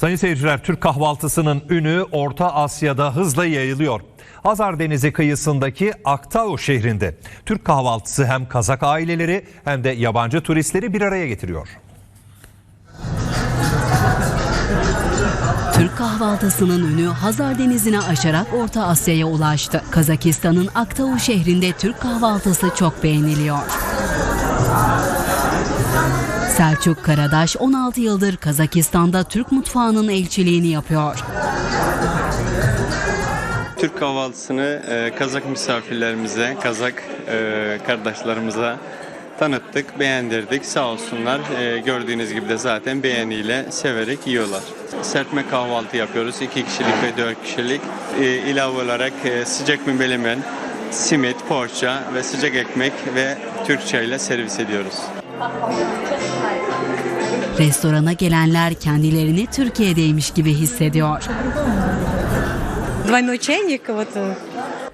Sayın seyirciler, Türk kahvaltısının ünü Orta Asya'da hızla yayılıyor. Hazar Denizi kıyısındaki Aktau şehrinde Türk kahvaltısı hem Kazak aileleri hem de yabancı turistleri bir araya getiriyor. Türk kahvaltısının ünü Hazar Denizi'ni aşarak Orta Asya'ya ulaştı. Kazakistan'ın Aktau şehrinde Türk kahvaltısı çok beğeniliyor. Selçuk Karadaş 16 yıldır Kazakistan'da Türk mutfağının elçiliğini yapıyor. Türk kahvaltısını e, Kazak misafirlerimize, Kazak e, kardeşlerimize tanıttık, beğendirdik. Sağ olsunlar. E, gördüğünüz gibi de zaten beğeniyle severek yiyorlar. Serpme kahvaltı yapıyoruz. 2 kişilik ve 4 kişilik. E, ilave olarak e, sıcak bir melemen, simit, poğaça ve sıcak ekmek ve Türk çayıyla servis ediyoruz. Restorana gelenler kendilerini Türkiye'deymiş gibi hissediyor. двойной чайник, вот э,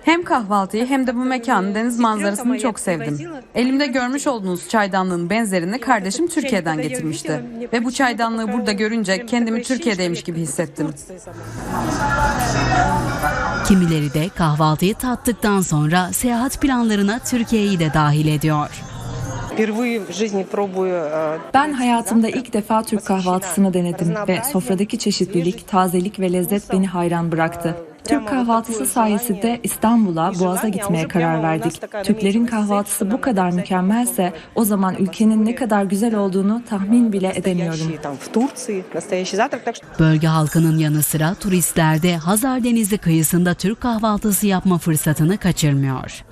Hem kahvaltıyı hem de bu mekanın deniz manzarasını çok sevdim. Elimde görmüş olduğunuz çaydanlığın benzerini kardeşim Türkiye'den getirmişti. Ve bu çaydanlığı burada görünce kendimi Türkiye'deymiş gibi hissettim. Kimileri de kahvaltıyı tattıktan sonra seyahat planlarına Türkiye'yi de dahil ediyor. Ben hayatımda ilk defa Türk kahvaltısını denedim ve sofradaki çeşitlilik, tazelik ve lezzet beni hayran bıraktı. Türk kahvaltısı sayesinde İstanbul'a, Boğaz'a gitmeye karar verdik. Türklerin kahvaltısı bu kadar mükemmelse o zaman ülkenin ne kadar güzel olduğunu tahmin bile edemiyorum. Bölge halkının yanı sıra turistler de Hazar Denizi kıyısında Türk kahvaltısı yapma fırsatını kaçırmıyor.